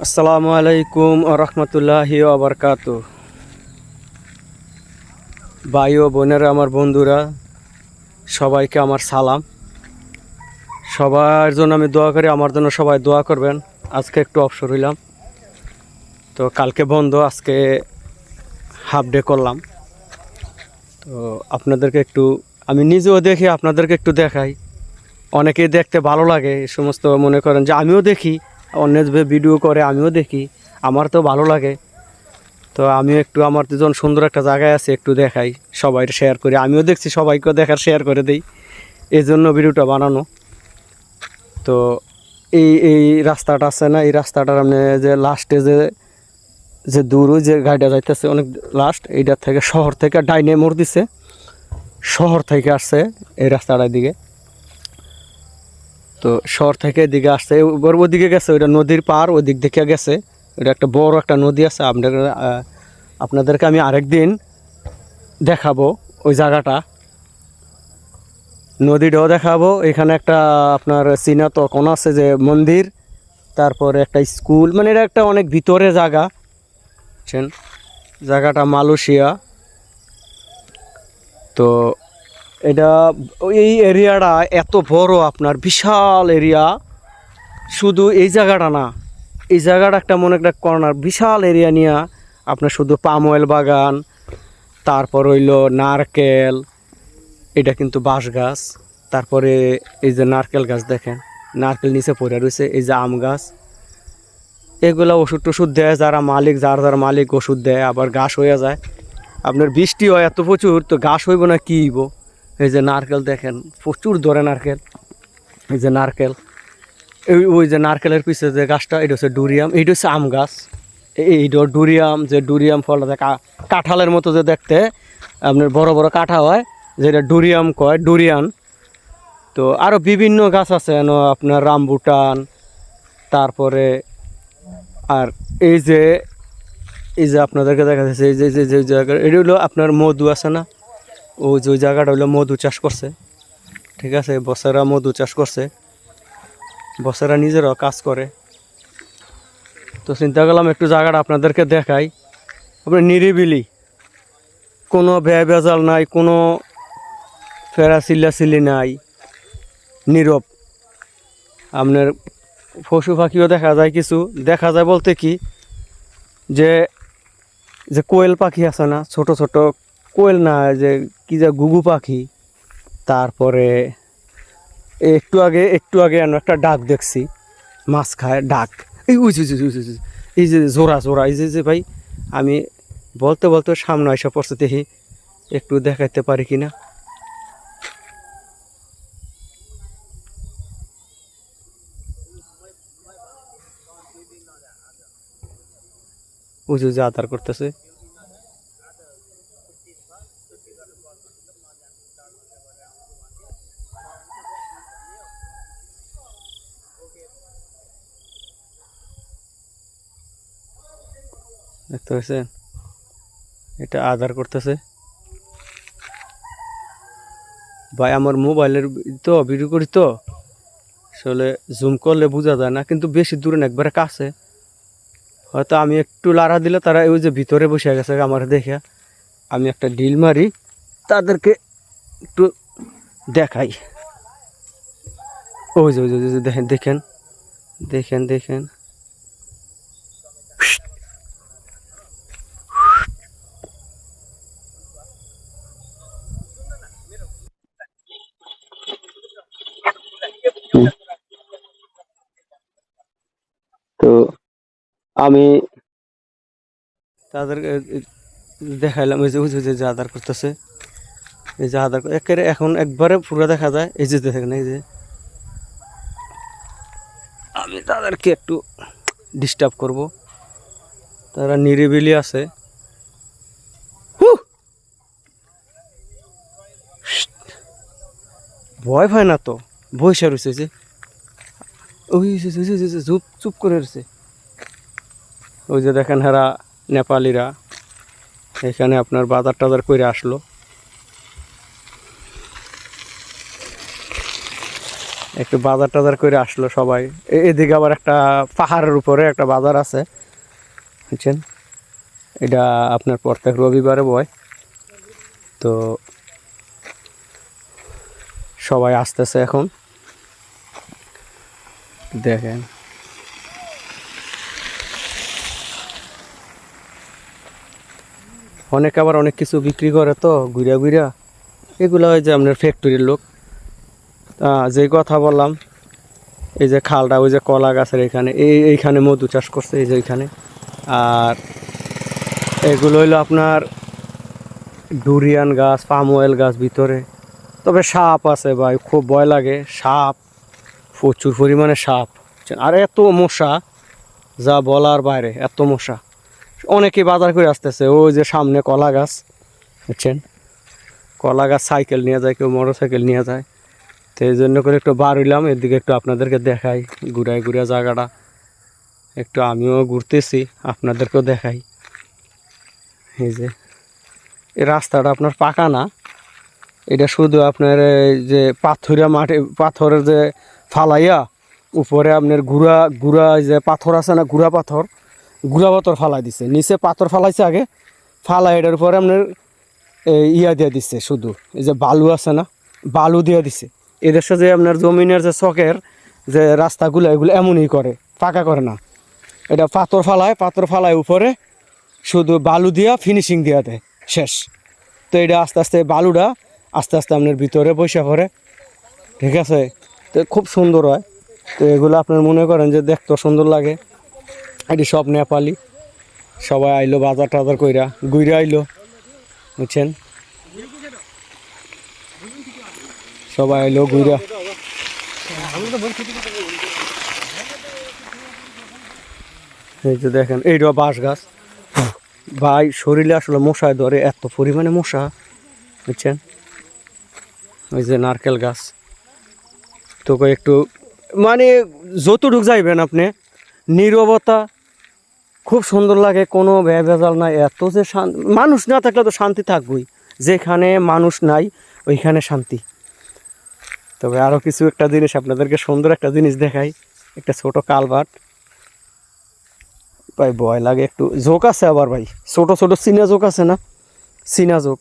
আসসালামু আলাইকুম রহমতুল্লাহি আবরকাত ভাই ও বোনেরা, আমার বন্ধুরা, সবাইকে আমার সালাম। সবার জন্য আমি দোয়া করি, আমার জন্য সবাই দোয়া করবেন। আজকে একটু অবসর হইলাম। তো কালকে বন্ধ, আজকে হাফ ডে করলাম। তো আপনাদেরকে একটু, আমি নিজেও দেখি, আপনাদেরকে একটু দেখাই। অনেকেই দেখতে ভালো লাগে, এই সমস্ত মনে করেন যে আমিও দেখি। অন্য যে ভিডিও করে, আমিও দেখি। আমার তো ভালো লাগে। তো আমিও একটু, আমার দুজন সুন্দর একটা জায়গায় আছে, একটু দেখাই, সবাই শেয়ার করি। আমিও দেখছি, সবাইকে দেখার শেয়ার করে দিই। এই জন্য ভিডিওটা বানানো। তো এই এই রাস্তাটা আছে না, এই রাস্তাটার আপনি যে লাস্টে যে যে দূর ওই যে গাড়িটা যাইতেছে, অনেক লাস্ট এইটার থেকে শহর থেকে ডাইনে মোড় দিছে। শহর থেকে আসছে এই রাস্তাটার দিকে। তো শহর থেকে এদিকে আসছে। এবার ওদিকে গেছে, ওইটা নদীর পার ওই দিক থেকে গেছে। ওটা একটা বড় একটা নদী আছে, আপনাদের আপনাদেরকে আমি আরেক দিন দেখাবো ওই জায়গাটা। নদীটাও দেখাবো, এখানে একটা আপনার চীনা তখন আছে যে মন্দির, তারপরে একটা স্কুল মানে এটা একটা অনেক ভিতরে জায়গা। জায়গাটা মালয়েশিয়া। তো এটা এই এরিয়াটা এত বড় আপনার, বিশাল এরিয়া। শুধু এই জায়গাটা না, এই জায়গাটা একটা মনে একটা কর্নার বিশাল এরিয়া নিয়ে আপনার শুধু পাম অয়েল বাগান, তারপর হইল নারকেল, এটা কিন্তু বাঁশ গাছ। তারপরে এই যে নারকেল গাছ দেখেন, নারকেল নিচে পড়ে রয়েছে, এই যে আম গাছ। এগুলো ওষুধ টষুধ দেয়, যারা মালিক, যার যার মালিক ওষুধ দেয়, আবার ঘাস হয়ে যায়। আপনার বৃষ্টি হয় এত প্রচুর, তো ঘাস হইব না, কী হইব? এই যে নারকেল দেখেন, প্রচুর ধরে নারকেল। এই যে নারকেল, এই ওই যে নারকেলের পিছে যে গাছটা, এটা হচ্ছে ডুরিয়াম এইটা হচ্ছে আম গাছ। এই- এইটা ডুরিয়াম, যে ডুরিয়াম ফলটা কাঁঠালের মতো যে দেখতে, আপনার বড় বড় কাঁঠা হয়, যেটা ডুরিয়াম কয়, ডুরিয়ান। তো আরও বিভিন্ন গাছ আছে আপনার রামবুটান, তারপরে আর এই যে এই যে আপনাদেরকে দেখা যাচ্ছে এই যে যে যে জায়গা এটা হলো আপনার মধু আছে না? ও যে ওই জায়গাটা হলো মধু চাষ করছে, ঠিক আছে? বসেরা মধু চাষ করছে, বসেরা নিজেরাও কাজ করে। তো চিন্তা করলাম একটু জায়গাটা আপনাদেরকে দেখাই। আপনার নিরিবিলি, কোনো ব্যয় বেজাল নাই, কোনো ফেরা চিল্লাচিল্লি নাই, নীরব। আপনার পশু পাখিও দেখা যায় কিছু। দেখা যায় বলতে কি, যে যে কোয়েল পাখি আছে না, ছোট ছোট কোয়েল না যে কি যে গুগু পাখি তারপরে একটু আগে একটু আগে আমি একটা ডাক দেখছি মাছ খায় ডাক এই উই, উই, উই, উই। এই যে জোড়া জোড়া এই যে যে ভাই আমি বলতে বলতে সামনে এসে পড়ছে দেখি একটু দেখাইতে পারি কি না উঁচু যা আধার করতেছে দেখতে পাচ্ছেন এটা আধার করতেছে। ভাই আমার মোবাইলের তো ভিডিও করি তো। আসলে জুম করলে বোঝা যায় না কিন্তু বেশি দূরে না একবারে কাছে। হয়তো আমি একটু লাড়া দিলে তারা ওই যে ভিতরে বসে গেছে আমার দেখে। আমি একটা ডিল মারি তাদেরকে একটু দেখাই। ওই যে ওই যে, দেখেন দেখেন দেখেন দেখেন তো আমি তাদের দেখাইলাম এই যে, ওই যে যে আধার করতেছে। এই যে আধার একেবারে এখন একবারে পুরো দেখা যায়, এই যে দেখেন, এই যে। আমি তাদেরকে একটু ডিস্টার্ব করব। তারা নিরিবিলি আছে! ভয় পায় না তো? বৈশা রয়েছে যে। ওই চুপ চুপ করে রয়েছে ওই যে দেখেন হেরা নেপালিরা, এখানে আপনার বাজার টাজার করে আসলো। একটু বাজার টাজার করে আসলো সবাই। এদিকে আবার একটা পাহাড়ের উপরে একটা বাজার আছে, বুঝছেন? এটা আপনার প্রত্যেক রবিবারে বয়। তো সবাই আসতেছে এখন। দেখেন। অনেকে আবার অনেক কিছু বিক্রি করে তো, ঘুরিয়া ঘুরিয়া। এগুলো ওই যে আপনার ফ্যাক্টরির লোক। যে কথা বললাম, এই যে খালটা, ওই যে কলা গাছের এখানে, এই এইখানে মধু চাষ করছে, এই যে এইখানে আর এগুলো হইল আপনার ডুরিয়ান গাছ, পাম অয়েল গাছ ভিতরে। তবে সাপ আছে ভাই, খুব ভয় লাগে। সাপ, প্রচুর পরিমাণে সাপ। আর এত মশা, যা বলার বাইরে, এত মশা। অনেকে বাজার করে আসতেছে, ওই যে সামনে কলা গাছ, বুঝছেন? কলা গাছ সাইকেল নিয়ে যায়, কেউ মোটর সাইকেল নিয়ে যায়। তো এই জন্য করে একটু বার হইলাম, এদিকে একটু আপনাদেরকে দেখাই ঘুরিয়া জায়গাটা। একটু আমিও ঘুরতেছি, আপনাদেরকেও দেখাই। এই যে, এই রাস্তাটা আপনার পাকা না? এটা শুধু আপনার যে পাথরিয়া মাটি পাথরের যে ফালাইয়া, উপরে আপনার গুড়া গুড়া যে পাথর আছে না, গুড়া পাথর? গুড়া পাথর ফালাই দিছে। নিচে পাথর ফালাইছে আগে, ফালাই এটার উপরে আপনার ইয়া দিয়ে দিচ্ছে শুধু। এই যে বালু আছে না, বালু দিয়ে দিছে। এদের সাথে আপনার জমিনের যে চকের যে রাস্তাগুলো, এগুলো এমনই করে পাকা করে না। এটা পাথর ফালায় পাথর ফালায় উপরে শুধু বালু দিয়া ফিনিশিং দিয়া দেয়, শেষ। তো এটা আস্তে আস্তে বালুটা আস্তে আস্তে আপনার ভিতরে পয়সা পড়ে। ঠিক আছে? তো খুব সুন্দর হয়। তো এগুলো আপনার মনে করেন যে দেখতে সুন্দর লাগে। এটি সব নেপালি। সবাই আইলো বাজার টাজার কইরা গুইরা আইলো, বুঝছেন? সবাই আইলো গুইরা এই যে দেখেন এইটা বাঁশ গাছ। ভাই, শরীরে আসলে মশায় ধরে, এত পরিমাণে মশা, বুঝছেন? ওই যে নারকেল গাছ। তোকে একটু মানে যতটুক যাইবেন আপনি, নীরবতা খুব সুন্দর লাগে, কোনো ভেজাল নাই, এত যে মানুষ না থাকলে তো শান্তি থাকবই। যেখানে মানুষ নাই, ওইখানে শান্তি। তবে আরও কিছু একটা জিনিস আপনাদেরকে সুন্দর একটা জিনিস দেখাই, একটা ছোট কালভার্ট। ভাই, ভয় লাগে একটু। জোক আছে আবার ভাই, ছোট ছোট সিনা জোক আছে না? সিনা জোক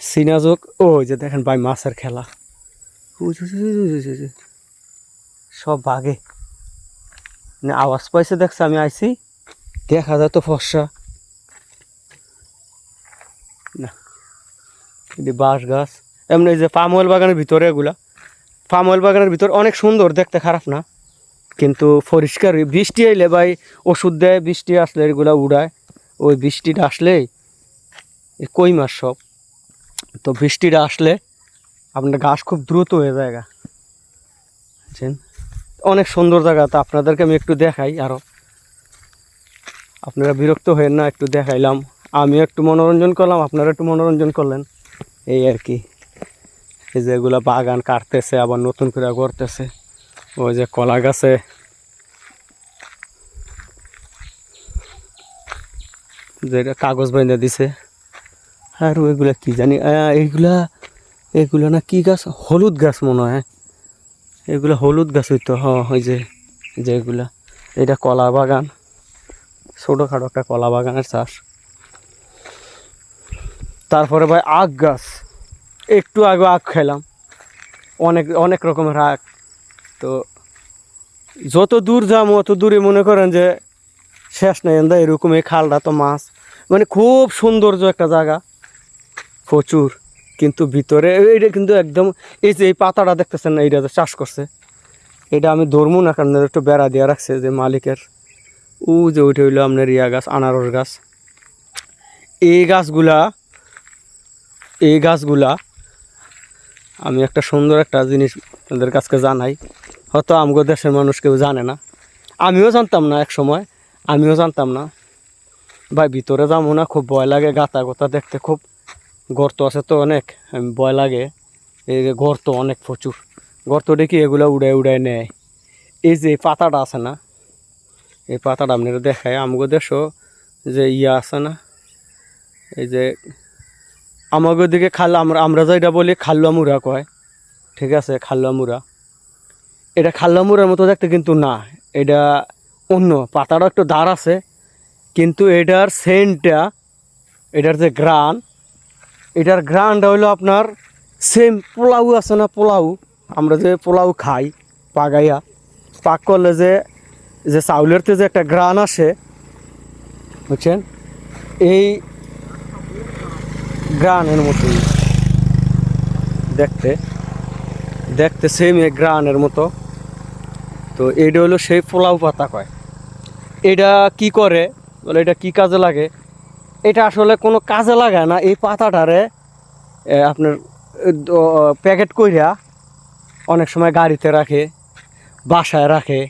সিনা জোক ও যে দেখেন ভাই, মাছের খেলা। সব বাগে না আওয়াজ পাইছে, দেখছে, আমি আইছি। দেখা যায় তো ফর্সা। না বাঁশ গাছ। এমনি যে পাম অয়েল বাগানের ভিতরে এগুলা। পাম অয়েল বাগানের ভিতর অনেক সুন্দর, দেখতে খারাপ না। কিন্তু পরিষ্কার, বৃষ্টি এলে ভাই ওষুধ দেয়, বৃষ্টি আসলে এগুলা উড়ায়। ওই বৃষ্টিটা আসলেই কই মাছ সব। তো বৃষ্টিটা আসলে আপনার ঘাস খুব দ্রুত হয়ে যায়। বুঝছেন? অনেক সুন্দর জায়গা, তো আপনাদেরকে আমি একটু দেখাই আরও আপনারা বিরক্ত হয়েন না, একটু দেখাইলাম। আমি একটু মনোরঞ্জন করলাম, আপনারা একটু মনোরঞ্জন করলেন। এই আর কি। এই যে এগুলা বাগান কাটতেছে, আবার নতুন করে করতেছে ওই যে কলা গাছে। যেটা কাগজ বেঁধে দিছে। আর ওইগুলা কি জানি এইগুলা এগুলো না কি গাছ? হলুদ গাছ মনে হয়। এগুলো হলুদ গাছ হইতো, হ, ওই যে এই যে এগুলা এটা কলা বাগান, ছোটোখাটো একটা কলা বাগানের চাষ। তারপরে ভাই আখ গাছ, একটু আগে আখ খেলাম। অনেক অনেক রকমের আখ। তো যত দূর যাম, অত দূরে মনে করেন যে শেষ নেই এরকম এই খালটা তো মাছ। মানে খুব সৌন্দর্য একটা জায়গা। প্রচুর। কিন্তু ভিতরে এইটা কিন্তু একদম, এই যে এই পাতাটা দেখতেছেন না, এইটা চাষ করছে, এটা আমি ধরবো না, কারণ একটু বেড়া দিয়ে রাখছে যে মালিকের। উ যে ওইটা হইল আপনার ইয়া গাছ, আনারস গাছ। এই গাছগুলা এই গাছগুলা, আমি একটা সুন্দর একটা জিনিস আপনাদের কাছকে জানাই। হয়তো আমগো দেশের মানুষ কেউ জানে না। আমিও জানতাম না এক সময়, আমিও জানতাম না। ভাই, ভিতরে যাব না, খুব ভয় লাগে, গাতা গোতা দেখতে, খুব গর্ত আছে তো অনেক ভয় লাগে। এই যে গর্ত অনেক প্রচুর। গর্ত দেখি এগুলো উড়ায় উড়ায় নেয়। এই যে পাতাটা আছে না, এই পাতাটা আপনারা দেখায় আমগো দেশও যে ইয়া আছে না, এই যে আমাগো দিকে খাল আমরা আমরা যেটা বলি খাল্লা মুড়া কয়, ঠিক আছে, খাল্লা মুড়া। এটা খাল্লা মুড়ার মতো দেখতে কিন্তু না, এটা অন্য পাতাটা একটু দাঁড় আছে, কিন্তু এটার সেন্টটা, এটার যে গ্রান এটার গ্রানটা হইল আপনার সেম পোলাও আছে না পোলাও? আমরা যে পোলাও খাই, পাগাইয়া, পাক করলে যে যে চাউলের যে একটা গ্রান আসে, বুঝছেন? এই গ্রানের মতো। দেখতে দেখতে সেম এই গ্রানের মতো। তো এটা হলো সেই পোলাও পাতা কয়। এটা কি করে? বলে এটা কি কাজে লাগে? এটা আসলে কোনো কাজে লাগায় না। এই পাতাটারে আপনার প্যাকেট কইরা অনেক সময় গাড়িতে রাখে, বাসায় রাখে।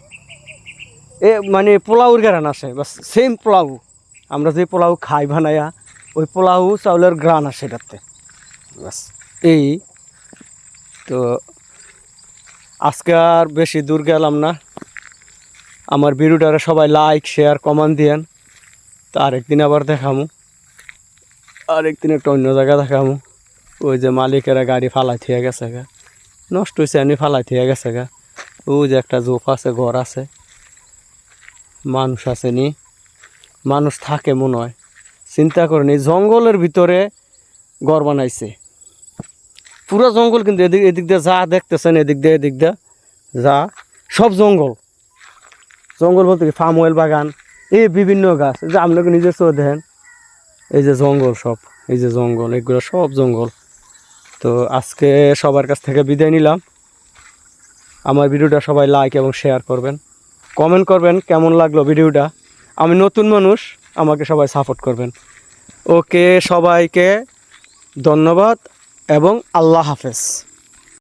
এ মানে পোলাউর গ্রান আসে বাস সেম পোলাও। আমরা যে পোলাও খাই বানাইয়া ওই পোলাও চাউলের গ্রান আসে এটাতে। বাস, এই। তো আজকে আর বেশি দূর গেলাম না। আমার ভিডিওটারে সবাই লাইক শেয়ার কমেন্ট দিয়েন। তো আরেকদিন আবার দেখামু। আরেকদিন একটা অন্য জায়গা দেখামু। ওই যে মালিকেরা গাড়ি ফালাই থিয়ে গেছে গা। নষ্ট হয়েছে এমনি ফালাই থিয়ে গেছে গা। ওই যে একটা জোপ আছে, ঘর আছে। মানুষ আছে নি। মানুষ থাকে মনে হয়। চিন্তা করেন জঙ্গলের ভিতরে ঘর বানাইছে। পুরো জঙ্গল কিন্তু এদিক এদিক দিয়ে যা দেখতেছেন, এদিক দিয়ে এদিক দিয়ে যা, সব জঙ্গল। জঙ্গল বলতে কি? ফার্ম অয়েল বাগান, এই বিভিন্ন গাছ। যে আপনাকে নিজস্ব দেখেন এই যে জঙ্গল সব, এই যে জঙ্গল, এগুলো সব জঙ্গল। তো আজকে সবার কাছ থেকে বিদায় নিলাম। আমার ভিডিওটা সবাই লাইক এবং শেয়ার করবেন। কমেন্ট করবেন কেমন লাগল ভিডিওটা। আমি নতুন মানুষ, আমাকে সবাই সাপোর্ট করবেন। ওকে, সবাইকে ধন্যবাদ এবং আল্লাহ হাফেজ।